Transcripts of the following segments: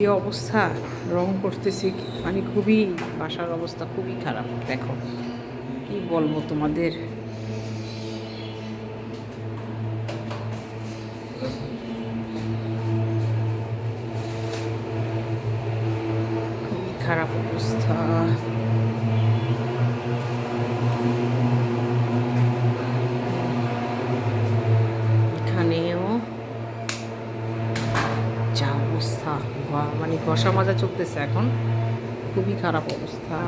এই অবস্থা? রং করতেছি মানে খুবই বাসার অবস্থা খুবই খারাপ, দেখো। কি বলব তোমাদের? খুবই খারাপ অবস্থা এখানেও যা অবস্থা বা- মানে ঘষা মাজা চলতেছে এখন। খুবই খারাপ অবস্থা।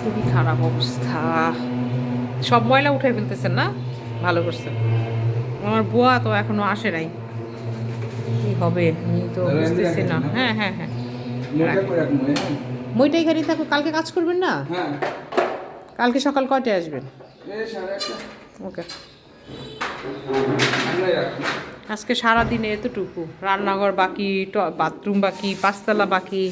খুবই খারাপ অবস্থা। সব ময়লা উঠে ফেলতেছেন না? ভালো করছেন। আমার বুয়া তো এখনও আসে নাই। কি হবে? আমি তো বুঝতেছি না? হ্যাঁ হ্যাঁ হ্যাঁ। হ্যাঁ? মইটাই গাড়ি থাকো কালকে কাজ করবেন না? হ্যাঁ। কালকে সকাল কয়টায় আসবেন? ওকে। আজকে সারাদিনে এতটুকু। রান্নাঘর বাকি বাথরুম বাকি পাঁচতলা বাকি।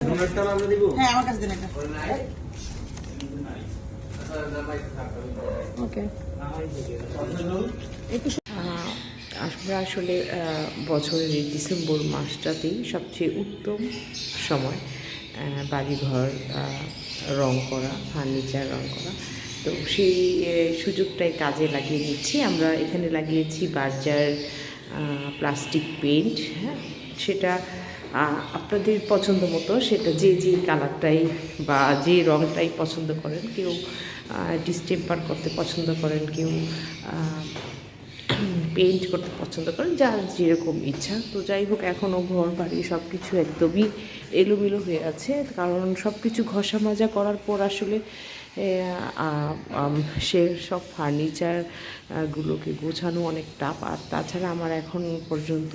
আমরা হ্যাঁ আমার আসলে আহ, বছরের ডিসেম্বর মাসটাতেই সবচেয়ে উত্তম সময়। বাড়িঘর রং করা, ফার্নিচার রং করা। তো সেই সুযোগটাই কাজে লাগিয়ে নিচ্ছি আমরা এখানে লাগিয়েছি বার্জার প্লাস্টিক পেন্ট হ্যাঁ? সেটা আপনাদের পছন্দ মতো, সেটা যে যে কালারটাই বা যে রংটাই পছন্দ করেন, কেউ ডিস্টেম্পার করতে পছন্দ করেন, কেউ পেইন্ট করতে পছন্দ করেন যার যেরকম ইচ্ছা। তো যাই হোক, এখনও ঘর বাড়ি সব কিছু একদমই এলোমেলো হয়ে আছে। কারণ সব কিছু ঘষা মাজা করার পর আসলে সে সব ফার্নিচার গুলোকে গোছানো অনেক টাফ আর তাছাড়া আমার এখন পর্যন্ত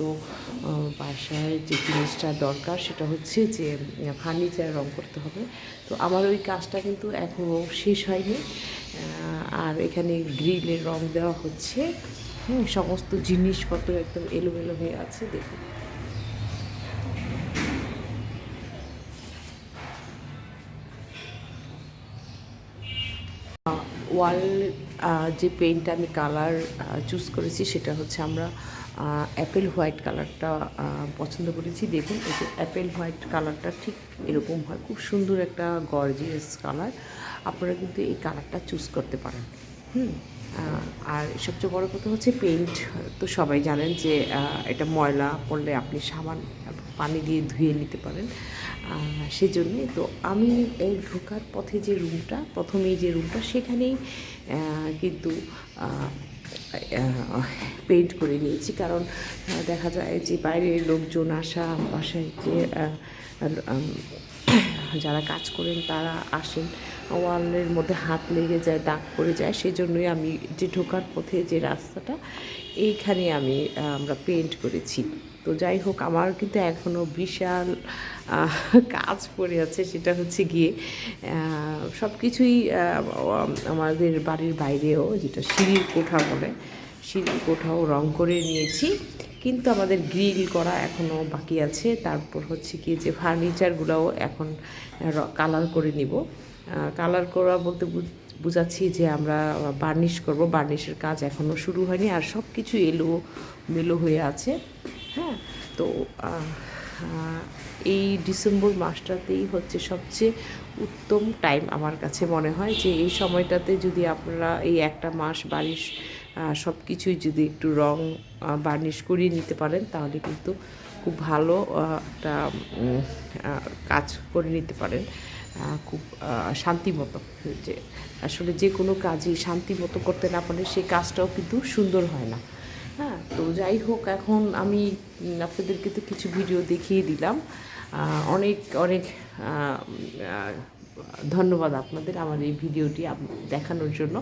বাসায় যে জিনিসটা দরকার সেটা হচ্ছে যে ফার্নিচার রং করতে হবে। তো আমার ওই কাজটা কিন্তু এখনও শেষ হয়নি। আর এখানে গ্রিলের রং দেওয়া হচ্ছে। হুম, সমস্ত জিনিসপত্র একদম এলোমেলো হয়ে আছে দেখুন। ওয়াল যে পেইন্টটা আমি কালার চুজ করেছি সেটা হচ্ছে আমরা অ্যাপেল হোয়াইট কালারটা পছন্দ করেছি। দেখুন এই যে অ্যাপেল হোয়াইট কালারটা ঠিক এরকম হয়। খুব সুন্দর একটা গর্জিয়াস কালার। আপনারা কিন্তু এই কালারটা চুজ করতে পারেন। হুম। আর সবচেয়ে বড় কথা হচ্ছে পেইন্ট তো সবাই জানেন যে এটা ময়লা পড়লে আপনি সাবান, পানি দিয়ে ধুয়ে নিতে পারেন। সেজন্যে তো আমি এই ঢোকার পথে যে রুমটা, প্রথমেই যে রুমটা, সেখানেই কিন্তু পেইন্ট করে নিয়েছি। কারণ দেখা যায় যে বাইরের লোকজন আসা, বাসায় যে যারা কাজ করেন, তারা আসেন। ওয়ালের মধ্যে হাত লেগে যায়, দাগ পড়ে যায়, সেজন্যই আমি যে ঢোকার পথে যে রাস্তাটা, এইখানে আমি আমরা পেন্ট করেছি। তো যাই হোক, আমার কিন্তু এখনও বিশাল কাজ পড়ে আছে, সেটা হচ্ছে গিয়ে সব কিছুই আমাদের বাড়ির বাইরেও, যেটা সিঁড়ির কোঠা বলে, সিঁড়ির কোঠাও রং করে নিয়েছি। কিন্তু আমাদের গ্রিল করা এখনও বাকি আছে। তারপর হচ্ছে কি যে ফার্নিচারগুলোও এখন কালার করে নিব। কালার করা বলতে বুঝাচ্ছি যে আমরা বার্নিশ করব। বার্নিশের কাজ এখনও শুরু হয়নি আর সব কিছু এলো, মেলো হয়ে আছে। হ্যাঁ তো এই ডিসেম্বর মাসটাতেই হচ্ছে সবচেয়ে উত্তম টাইম আমার কাছে মনে হয় যে এই সময়টাতে যদি আপনারা এই একটা মাস বারিশ সব কিছুই যদি একটু রং বার্নিশ করিয়ে নিতে পারেন, তাহলে কিন্তু খুব ভালো একটা কাজ করে নিতে পারেন। খুব শান্তিমতো যে আসলে যে কোনো কাজই শান্তিমতো করতে না পারলে সেই কাজটাও কিন্তু সুন্দর হয় না। হ্যাঁ তো যাই হোক, এখন আমি আপনাদেরকে তো কিছু ভিডিও দেখিয়ে দিলাম। অনেক অনেক ধন্যবাদ আপনাদের আমার এই ভিডিওটি দেখানোর জন্য।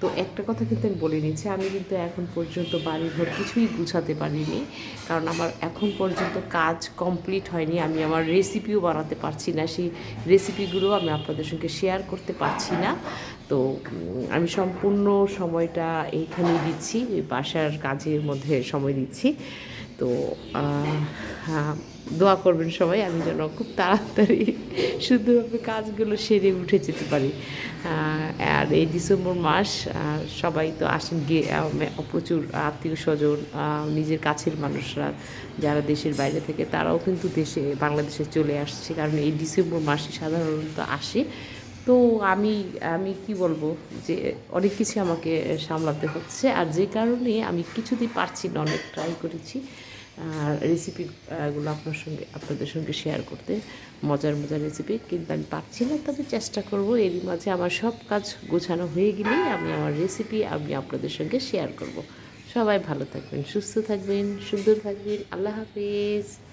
তো একটা কথা কিন্তু আমি বলে নিচ্ছি, আমি কিন্তু এখন পর্যন্ত বাড়িঘর কিছুই গুছাতে পারিনি, কারণ আমার এখন পর্যন্ত কাজ কমপ্লিট হয়নি, আমি আমার রেসিপিও বানাতে পারছি না, সেই রেসিপিগুলো আমি আপনাদের সঙ্গে শেয়ার করতে পারছি না। তো আমি সম্পূর্ণ সময়টা এইখানেই দিচ্ছি, বাসার কাজের মধ্যে সময় দিচ্ছি। তো হ্যাঁ, দোয়া করবেন সবাই আমি যেন খুব তাড়াতাড়ি শুধুভাবে কাজগুলো সেরে উঠে যেতে পারি। আর এই ডিসেম্বর মাস সবাই তো আসেন গিয়ে প্রচুর আত্মীয় স্বজন নিজের কাছের মানুষরা যারা দেশের বাইরে থেকে তারাও কিন্তু দেশে বাংলাদেশে চলে আসছে। কারণ এই ডিসেম্বর মাসে সাধারণত আসে। তো আমি আমি কি বলব যে অনেক কিছু আমাকে সামলাতে হচ্ছে। আর যে কারণে আমি কিছুতেই পারছি না অনেক ট্রাই করেছি। আর রেসিপিগুলো আপনার সঙ্গে, আপনাদের সঙ্গে শেয়ার করতে। মজার মজার রেসিপি কিন্তু আমি পারছি না, তবে চেষ্টা করব। এরই মাঝে আমার সব কাজ গোছানো হয়ে গেলেই আমি আমার রেসিপি আমি আপনাদের সঙ্গে শেয়ার করব। সবাই ভালো থাকবেন, সুস্থ থাকবেন, সুন্দর থাকবেন। আল্লাহ হাফিজ।